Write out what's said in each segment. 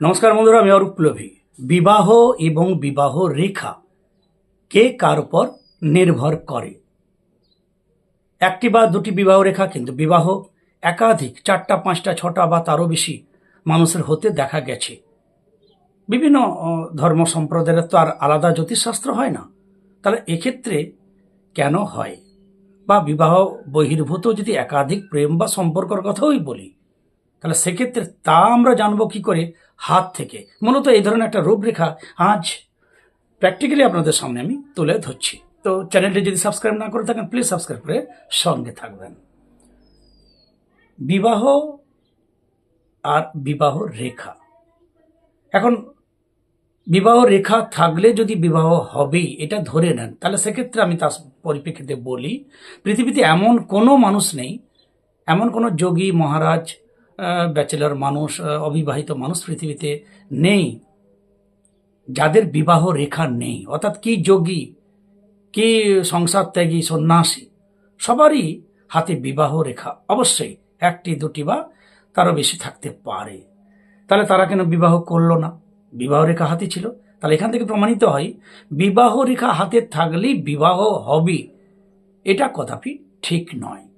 নমস্কার বন্ধুরা, আমি অরূপ প্লভী বিবাহ এবং বিবাহ রেখা, কে কার উপর নির্ভর করে? একটি বা দুটি বিবাহ রেখা কিন্তু বিবাহ, একাধিক, চারটা, পাঁচটা, ছটা বা তারও বেশি মানুষের হতে দেখা গেছে। বিভিন্ন ধর্ম সম্প্রদায়ের তো আর আলাদা জ্যোতিষশাস্ত্র হয় না। তাহলে এক্ষেত্রে কেন হয়? বা বিবাহ বহির্ভূত যদি একাধিক প্রেম বা সম্পর্কের কথাই বলি, তাহলে সেক্ষেত্রে তা আমরা জানব কি করে? হাত থেকে। মূলত এই ধরনের একটা রূপরেখা আজ প্র্যাকটিক্যালি আপনাদের সামনে আমি তুলে ধরছি। তো চ্যানেলটি যদি সাবস্ক্রাইব না করে থাকেন প্লিজ সাবস্ক্রাইব করে সঙ্গে থাকবেন। বিবাহ আর বিবাহ রেখা। এখন, বিবাহ রেখা থাকলে যদি বিবাহ হবেই, এটা ধরে নেন, তাহলে সেক্ষেত্রে আমি তার পরিপ্রেক্ষিতে বলি, পৃথিবীতে এমন কোনো মানুষ নেই, এমন কোনো যোগী, মহারাজ ব্যাচেলর মানুষ অবিবাহিত মানুষ পৃথিবীতে নেই। যাদের বিবাহ রেখা নেই, অর্থাৎ কি যোগী, কি সংসার ত্যাগী, সন্ন্যাসী, সবারই হাতে বিবাহ রেখা অবশ্যই একটি, দুটি বা তারও বেশি থাকতে পারে। তাহলে তারা কেন বিবাহ করল না? বিবাহ রেখা হাতে ছিল। তাহলে এখান থেকে প্রমাণিত হয়, বিবাহ রেখা হাতে থাকলেই বিবাহ হবে। এটা কদাপি ঠিক নয়।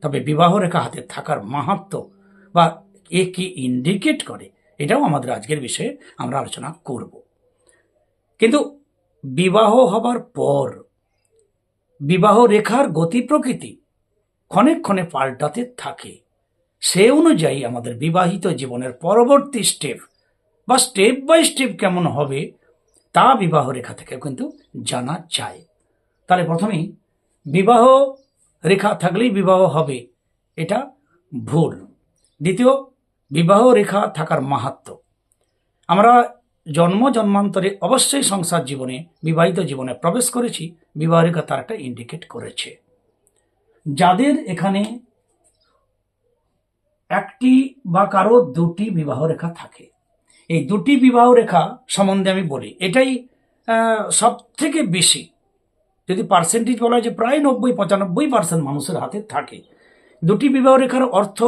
তবে বিবাহ রেখা হাতে থাকার মাহাত্ম বা এ কি ইন্ডিকেট করে, এটাও আমাদের আজকের বিষয়ে আমরা আলোচনা করব। কিন্তু বিবাহ হবার পর বিবাহ রেখার গতি প্রকৃতি ক্ষণে ক্ষণে পাল্টাতে থাকে। সে অনুযায়ী আমাদের বিবাহিত জীবনের পরবর্তী স্টেপ বা স্টেপ বাই স্টেপ কেমন হবে, তা বিবাহ রেখা থেকে কিন্তু জানা যায়। তাহলে প্রথমেই বিবাহ রেখা থাকলেই বিবাহ হবে, এটা ভুল। দ্বিতীয়, বিবাহ রেখা থাকার মাহাত্ম। আমরা জন্ম, জন্মান্তরে অবশ্যই সংসার জীবনে, বিবাহিত জীবনে প্রবেশ করেছি বিবাহ রেখা তার একটা ইন্ডিকেট করেছে। যাদের এখানে একটি বা কারও দুটি বিবাহ রেখা থাকে। এই দুটি বিবাহ রেখা সম্বন্ধে আমি বলি, এটাই সব থেকে বেশি। যদি পার্সেন্টেজ বলা হয় যে প্রায় নব্বই, পঁচানব্বই পার্সেন্ট মানুষের হাতে থাকে। দুটি বিবাহ রেখার অর্থ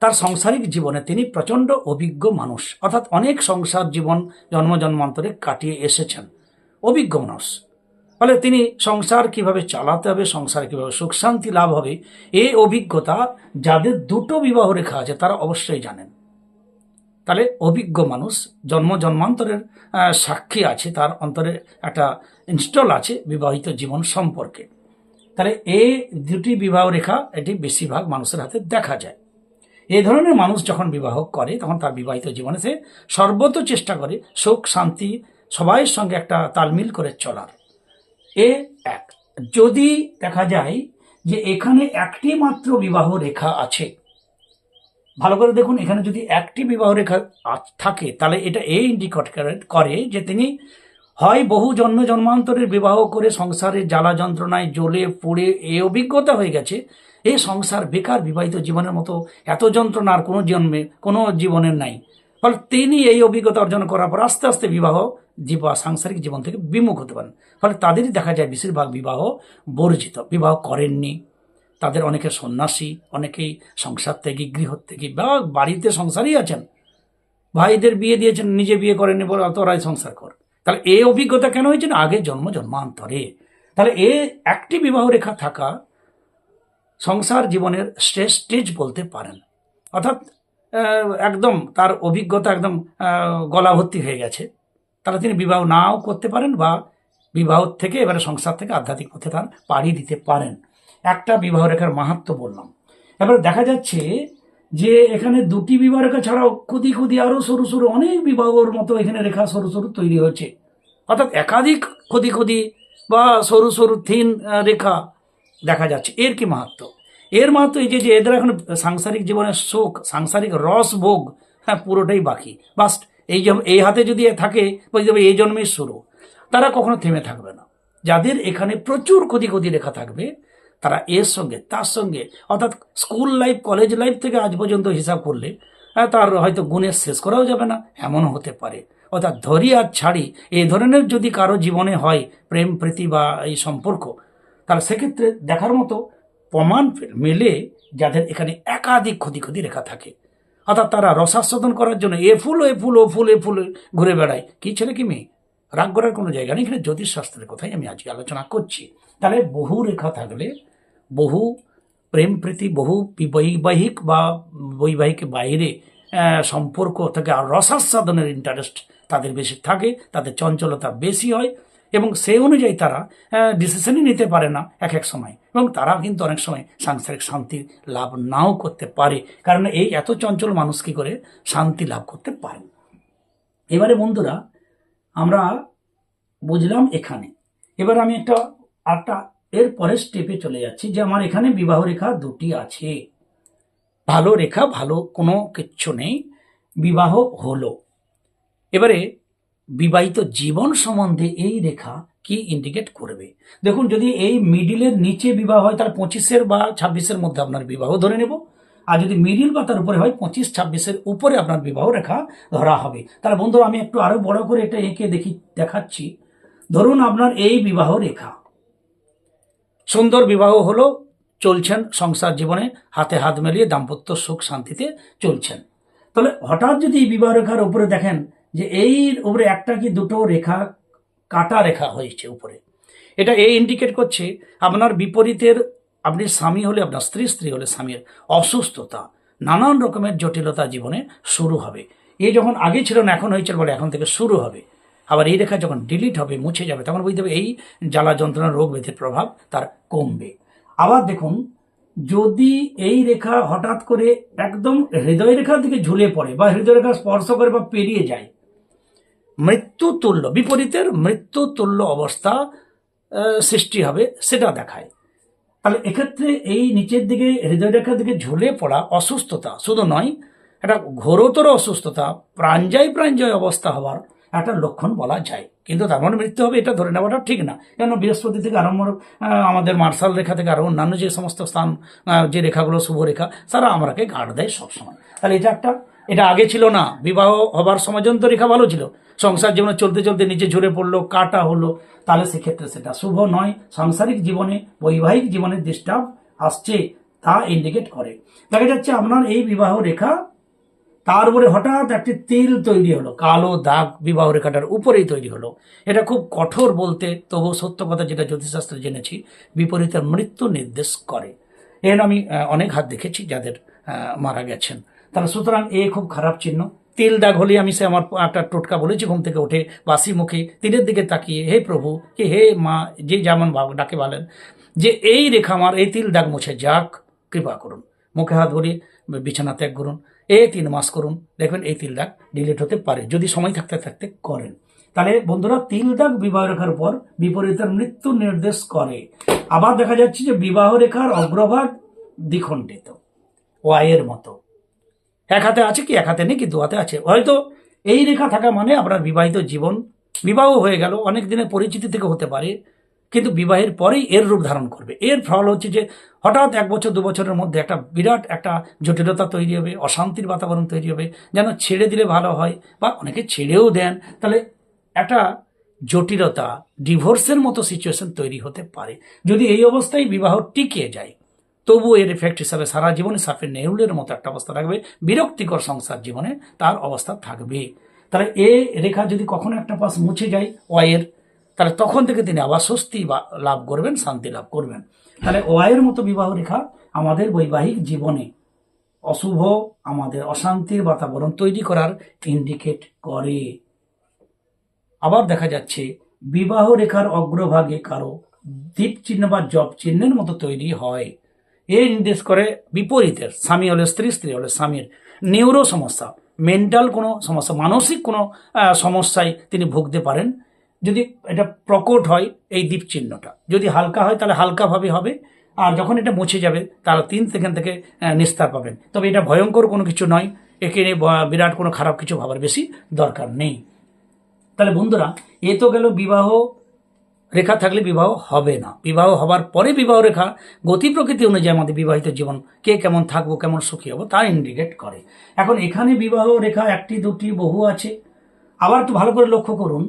তার সংসারিক জীবনে তিনি প্রচণ্ড অভিজ্ঞ মানুষ। অর্থাৎ অনেক সংসার জীবন জন্ম জন্মান্তরে কাটিয়ে এসেছেন। অভিজ্ঞ মানুষ। ফলে তিনি সংসার কীভাবে চালাতে হবে, সংসার কীভাবে সুখ শান্তি লাভ হবে এই অভিজ্ঞতা যাদের দুটো বিবাহ রেখা আছে, তারা অবশ্যই জানেন। তাহলে অভিজ্ঞ মানুষ জন্ম জন্মান্তরের সাক্ষী আছে, তার অন্তরে একটা ইনস্টল আছে বিবাহিত জীবন সম্পর্কে। তাহলে এই দুটি বিবাহ রেখা, এটি বেশিরভাগ মানুষের হাতে দেখা যায়। এই ধরনের মানুষ যখন বিবাহ করে, তখন তার বিবাহিত জীবনে সে সর্বত চেষ্টা করে সুখ, শান্তি, সবাইয়ের সঙ্গে একটা তালমিল করে চলার। এ এক। যদি দেখা যায় যে এখানে একটি মাত্র বিবাহ রেখা আছে, ভালো করে দেখুন, এখানে যদি একটি বিবাহ রেখা থাকে, তাহলে এটা এই ইন্ডিকেট করে যে তিনি হয় বহু জন্ম জন্মান্তরের বিবাহ করে সংসারের জ্বালা যন্ত্রণায় জ্বলে পড়ে এই অভিজ্ঞতা হয়ে গেছে। এই সংসার বেকার বিবাহিত জীবনের মতো এত যন্ত্রণা আর কোনো জন্মে, কোনো জীবনের নাই। ফলে তিনি এই অভিজ্ঞতা অর্জন করার পর আস্তে আস্তে বিবাহ জীবা, সাংসারিক জীবন থেকে বিমুখ হতে পারেন। ফলে তাদেরই দেখা যায় বেশিরভাগ বিবাহ বর্জিত, বিবাহ করেননি। তাদের অনেকে সন্ন্যাসী, অনেকেই সংসার ত্যাগী, গৃহত্যাগী বা বাড়িতে সংসারই আছেন। ভাইদের বিয়ে দিয়েছেন, নিজে বিয়ে করেননি বলে তোরাই সংসার কর। তাহলে এ অভিজ্ঞতা কেন হয়েছে না? আগে জন্ম জন্মান্তরে। তাহলে এ একটি বিবাহ রেখা থাকা সংসার জীবনের স্টেজ স্টেজ বলতে পারেন। অর্থাৎ একদম তার অভিজ্ঞতা একদম আহ, গলা ভর্তি হয়ে গেছে। তাহলে তিনি বিবাহ নাও করতে পারেন বা বিবাহ থেকে এবারে সংসার থেকে আধ্যাত্মিক পথে তার পাড়ি দিতে পারেন। একটা বিবাহ রেখার মাহাত্ম বললাম। এবার দেখা যাচ্ছে যে এখানে দুটি বিবাহ রেখা ছাড়াও খুদি খুদি আরও সরু সরু অনেক বিবাহর মতো এখানে রেখা সরু সরু তৈরি হয়েছে। অর্থাৎ একাধিক খুদি খুদি বা সরু সরু থিন রেখা দেখা যাচ্ছে। এর কি মাহাত্ম? এর মাহাত্ম এই যে এদের এখন সাংসারিক জীবনের শোক, সাংসারিক রস ভোগ হ্যাঁ পুরোটাই বাকি। বাস, এই এই হাতে যদি থাকে, বলতে হবে এই জন্মের শুরু। তারা কখনো থেমে থাকবে না। যাদের এখানে প্রচুর ক্ষতি ক্ষতি রেখা থাকবে তারা এর সঙ্গে, তার সঙ্গে, অর্থাৎ স্কুল লাইফ, কলেজ লাইফ থেকে আজ পর্যন্ত হিসাব করলে তার হয়তো গুণের শেষ করাও যাবে না, এমনও হতে পারে। অর্থাৎ ধরি আর ছাড়ি এই ধরনের যদি কারও জীবনে হয় প্রেম, প্রীতি বা এই সম্পর্ক, তাহলে সেক্ষেত্রে দেখার মতো প্রমাণ মেলে যাদের এখানে একাধিক ক্ষতি ক্ষতি রেখা থাকে। অর্থাৎ তারা রসাস্বাদন করার জন্য এ ফুল এ ফুল, ও ফুল, এ ফুল ঘুরে বেড়ায়। কি ছেলে কি মেয়ে? রাগ করার কোনো জায়গা নেই। এখানে জ্যোতিষশাস্ত্রের কথাই আমি আজকে আলোচনা করছি। তাহলে বহু রেখা থাকলে বহু প্রেম প্রীতি, বহু বৈবাহিক বা বৈবাহিক বাইরে সম্পর্ক থেকে আর রসাস্বাদনের ইন্টারেস্ট তাদের বেশি থাকে, তাদের চঞ্চলতা বেশি হয় এবং সেই অনুযায়ী তারা ডিসিশনই নিতে পারে না এক এক সময় এবং তারা কিন্তু অনেক সময় সাংসারিক শান্তির লাভ নাও করতে পারে। কারণ এই এত চঞ্চল মানুষ কি করে? শান্তি লাভ করতে পারে। এবারে বন্ধুরা, আমরা বুঝলাম এখানে। এবার আমি একটা একটা এর পরের স্টেপে চলে যাচ্ছি যে আমার এখানে বিবাহ রেখা দুটি আছে। ভালো রেখা, ভালো কোনো কিচ্ছু নেই। বিবাহ হলো। এবারে বিবাহিত জীবন সম্বন্ধে এই রেখা কি ইন্ডিকেট করবে? দেখুন, যদি এই মিডিলের নিচে বিবাহ হয় তার পঁচিশের বা ছাব্বিশের মধ্যে আপনার বিবাহ ধরে নেব। আর যদি মিডিল বা তার উপরে হয়, পঁচিশ, ছাব্বিশের উপরে আপনার বিবাহ রেখা ধরা হবে। তাহলে বন্ধুরা, আমি একটু আরও বড় করে এটা এঁকে দেখি, দেখাচ্ছি। ধরুন আপনার এই বিবাহ রেখা। সুন্দর বিবাহ হলো, চলছেন সংসার জীবনে, হাতে হাত মিলিয়ে দাম্পত্য সুখ শান্তিতে চলছেন। তাহলে হঠাৎ যদি এই বিবাহ রেখার উপরে দেখেন যে এই উপরে একটা কি দুটো রেখা, কাটা রেখা হয়েছে উপরে। এটা এই ইন্ডিকেট করছে আপনার বিপরীতের, আপনি স্বামী হলে, আপনার স্ত্রী স্ত্রী হলে স্বামীর অসুস্থতা, নানান রকমের জটিলতা জীবনে শুরু হবে। এই যখন আগে ছিল না এখন হয়েছিল বলে এখন থেকে শুরু হবে। আবার এই রেখা যখন ডিলিট হবে, মুছে যাবে, তখন বুঝতে হবে এই জ্বালা যন্ত্রণা, রোগ ব্যাধির প্রভাব তার কমবে। আবার দেখুন, যদি এই রেখা হঠাৎ করে একদম হৃদয় রেখার দিকে ঝুলে পড়ে বা হৃদয় রেখা স্পর্শ করে বা পেরিয়ে যায়, মৃত্যু তুল্য, বিপরীতের মৃত্যু তুল্য অবস্থা সৃষ্টি হবে, সেটা দেখায়। তাহলে এক্ষেত্রে এই নিচের দিকে, হৃদয় রেখার দিকে ঝুলে পড়া অসুস্থতা শুধু নয়, একটা ঘোরতর অসুস্থতা প্রাঞ্জয় প্রাঞ্জয় অবস্থা হওয়ার একটা লক্ষণ বলা যায়। কিন্তু তার মানে মৃত্যু হবে এটা ধরে নেওয়াটা ঠিক না। কেন? বৃহস্পতি থেকে আরম্ভ আমাদের মার্শাল রেখা থেকে আরও অন্যান্য যে সমস্ত স্থান যে রেখাগুলো, শুভ রেখা তারা আমাকে গার্ড দেয় সবসময়। তাহলে এটা একটা, এটা আগে ছিল না। বিবাহ হবার সময় রেখা ভালো ছিল। সংসার জীবনে চলতে চলতে নিচে ঝরে পড়ল, কাটা হলো। তাহলে সেক্ষেত্রে সেটা শুভ নয়। সাংসারিক জীবনে, বৈবাহিক জীবনে ডিস্টার্ব আসছে, তা ইন্ডিকেট করে। দেখা যাচ্ছে আপনার এই বিবাহ রেখা তার উপরে হঠাৎ একটি তিল তৈরি হলো, কালো দাগ বিবাহ রেখাটার উপরেই তৈরি হলো। এটা খুব কঠোর বলতে তবু সত্য কথা যেটা জ্যোতিষশাস্ত্রে জেনেছি বিপরীতের মৃত্যু নির্দেশ করে। এর আমি অনেক হাত দেখেছি যাদের মারা গেছেন। তাহলে সুতরাং এ খুব খারাপ চিহ্ন। তিল দাগ হলে আমি সে আমার একটা টোটকা বলেছি ঘুম থেকে উঠে বাসি মুখে তিলের দিকে তাকিয়ে, হে প্রভু, কি হে মা, যে যেমন ডাকে বলেন, যে এই রেখা আমার, এই তিল দাগ মুছে যাক, কৃপা করুন। মুখে হাত ভরে বিছানা ত্যাগ করুন, এ তিন মাস করুন, দেখবেন এই তিল দাগ ডিলিট হতে পারে। যদি সময় থাকতে থাকতে করেন। তাহলে বন্ধুরা, তিল দাগ বিবাহ রেখার পর বিপরীতের মৃত্যু নির্দেশ করে। আবার দেখা যাচ্ছে যে বিবাহ রেখার অগ্রভাগ দ্বিখণ্ডিত ওয়াইয়ের মতো। এক হাতে আছে কি, এক হাতে নেই কি, দু হাতে আছে। হয়তো এই রেখা থাকা মানে আপনার বিবাহিত জীবন বিবাহ হয়ে গেল, অনেক দিনের পরিচিতি থেকে হতে পারে। কিন্তু বিবাহের পরেই এর রূপ ধারণ করবে। এর ফল হচ্ছে যে হঠাৎ এক বছর, দু বছরের মধ্যে একটা বিরাট একটা জটিলতা তৈরি হবে, অশান্তির বাতাবরণ তৈরি হবে, যেন ছেড়ে দিলে ভালো হয় বা অনেকে ছেড়েও দেন। তাহলে একটা জটিলতা, ডিভোর্সের মতো সিচুয়েশন তৈরি হতে পারে। যদি এই অবস্থায় বিবাহ টিকে যায়, তবু এর এফেক্ট হিসাবে সারা জীবনে সাপের নেউলের মতো একটা অবস্থা থাকবে, বিরক্তিকর সংসার জীবনে তার অবস্থা থাকবে। তাহলে এ রেখা যদি কখনো একটা পাশ মুছে যায় ওয়াইয়ের তাহলে তখন থেকে তিনি আবার স্বস্তি লাভ করবেন, শান্তি লাভ করবেন। তাহলে ওয়াইয়ের মতো বিবাহ রেখা আমাদের বৈবাহিক জীবনে অশুভ, আমাদের অশান্তির বাতাবরণ তৈরি করার ইন্ডিকেট করে। আবার দেখা যাচ্ছে, বিবাহ রেখার অগ্রভাগে কারও দ্বীপ চিহ্ন বা জব চিহ্নের মতো তৈরি হয়। এ নির্দেশ করে বিপরীতের, স্বামী হলে স্ত্রী স্ত্রী হলে স্বামীর নিউরো সমস্যা। মেন্টাল কোনো সমস্যা, মানসিক কোনো সমস্যায় তিনি ভুগতে পারেন। যদি এটা প্রকট হয় এই দ্বীপ চিহ্নটা যদি হালকা হয়, তাহলে হালকাভাবে হবে। আর যখন এটা মুছে যাবে তারা তিন সেকেন্ড থেকে নিস্তার পাবেন। তবে এটা ভয়ঙ্কর কোনো কিছু নয়। একে বিরাট কোনো খারাপ কিছু ভাবার বেশি দরকার নেই। তাহলে বন্ধুরা, এ তো গেল বিবাহ রেখা থাকলে বিবাহ হবে না। বিবাহ হবার পরে বিবাহ রেখা গতি প্রকৃতি অনুযায়ী আমাদের বিবাহিত জীবন, কে কেমন থাকব, কেমন সুখী হব, তা ইন্ডিকেট করে। এখন এখানে বিবাহ রেখা একটি, দুটি, বহু আছে। আবার একটু ভালো করে লক্ষ্য করুন।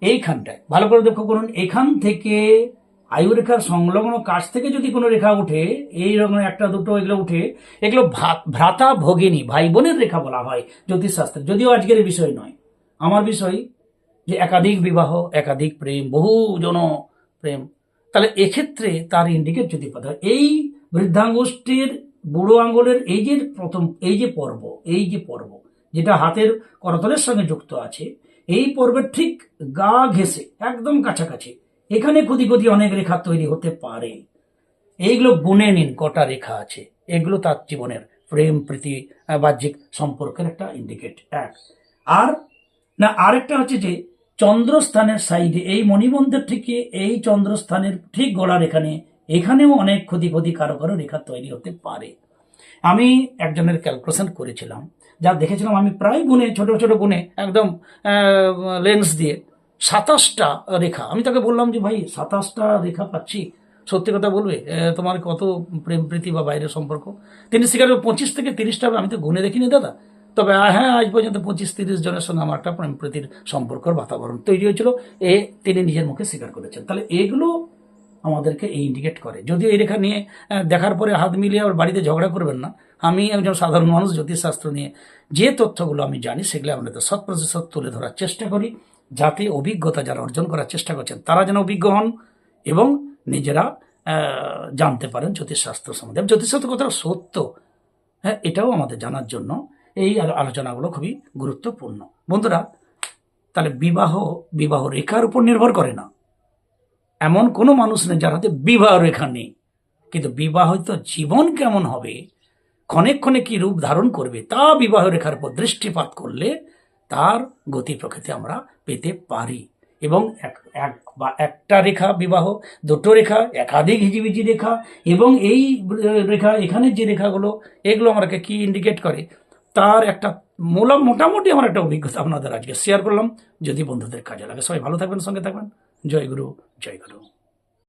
এইখানটায়। ভালো করে লক্ষ্য করুন, এখান থেকে আয়ু রেখার সংলগ্ন কাছ থেকে যদি কোনো রেখা উঠে, এই রকম একটা, দুটো এগুলো উঠে, এগুলো ভ্রা- ভ্রাতা ভগিনী ভাই বোনের রেখা বলা হয় জ্যোতিষশাস্ত্রে। যদিও আজকের বিষয় নয়। আমার বিষয় যে একাধিক বিবাহ, একাধিক প্রেম বহু জন প্রেম, তাহলে এক্ষেত্রে তার ইন্ডিকেট যদি যায় এই বৃদ্ধাঙ্গুষ্ঠীর বুড়ো আঙ্গুলের এই যে প্রথম, এই যে পর্ব, এই যে পর্ব, যেটা হাতের করতলের সঙ্গে যুক্ত আছে এই পর্বের ঠিক গা ঘেসে একদম কাছাকাছি, এখানে ক্ষতি ক্ষতি অনেক রেখা তৈরি হতে পারে। এইগুলো গুনে নিন, কটা রেখা আছে। এগুলো তার জীবনের প্রেম, প্রীতি বাহ্যিক সম্পর্কের একটা ইন্ডিকেট এক। আর, না, আরেকটা হচ্ছে যে, চন্দ্রস্থানের সাইডে, এই মণিবন্ধের থেকে এই চন্দ্রস্থানের ঠিক গলার এখানে, এখানেও অনেক ক্ষতি ক্ষতি কারও কারও রেখা তৈরি হতে পারে। আমি একজনের ক্যালকুলেশন করেছিলাম। যা দেখেছিলাম আমি প্রায় গুনে ছোট ছোট গুনে একদম লেন্স দিয়ে। সাতাশটা রেখা। আমি তাকে বললাম যে, ভাই, সাতাশটা রেখা পাচ্ছি। সত্যি কথা বলবে তোমার কত প্রেম, প্রীতি বা বাইরের সম্পর্ক? তিনি স্বীকার পঁচিশ থেকে তিরিশটা আমি তো গুনে দেখিনি দাদা। তবে হ্যাঁ আজ পর্যন্ত পঁচিশ, তিরিশ জনের সঙ্গে আমার একটা প্রেম, প্রীতির সম্পর্কের বাতাবরণ তৈরি হয়েছিল। এ, তিনি নিজের মুখে স্বীকার করেছেন। তাহলে এগুলো আমাদেরকে ইন্ডিকেট করে। যদিও এই রেখা নিয়ে দেখার পরে হাত মিলিয়ে আবার বাড়িতে ঝগড়া করবেন না আমি একজন সাধারণ মানুষ, জ্যোতিষশাস্ত্র নিয়ে যে তথ্যগুলো আমি জানি, সেগুলো আপনাদের শত প্রতিশত তুলে ধরার চেষ্টা করি, যাতে অভিজ্ঞতা যারা অর্জন করার চেষ্টা করছেন, তারা যেন অভিজ্ঞ হন এবং নিজেরা জানতে পারেন জ্যোতিষশাস্ত্র সম্বন্ধে। জ্যোতিষশাস্ত্র কতটা সত্য। হ্যাঁ এটাও আমাদের জানার জন্য এই আলোচনাগুলো খুবই গুরুত্বপূর্ণ। বন্ধুরা, তাহলে বিবাহ বিবাহ রেখার উপর নির্ভর করে না। এমন কোনো মানুষ নেই যার হাতে বিবাহ রেখা নেই। কিন্তু বিবাহিত জীবন কেমন হবে? ক্ষণে ক্ষণে কি রূপ ধারণ করবে তা বিবাহ রেখার উপর দৃষ্টিপাত করলে তার গতি প্রকৃতি আমরা পেতে পারি। এবং এক এক বা একটা রেখা বিবাহ, দুটো রেখা, একাধিক হিজিবিজি রেখা, এবং এই রেখা, এখানে যে রেখাগুলো, এগুলো আমাকে কি ইন্ডিকেট করে? তার একটা মোলা, মোটামুটি আমার একটা অভিজ্ঞতা আপনাদের আজকে শেয়ার করলাম। যদি বন্ধুদের কাজে লাগে, সবাই ভালো থাকবেন, সঙ্গে থাকবেন। জয় গুরু জয় গুরু।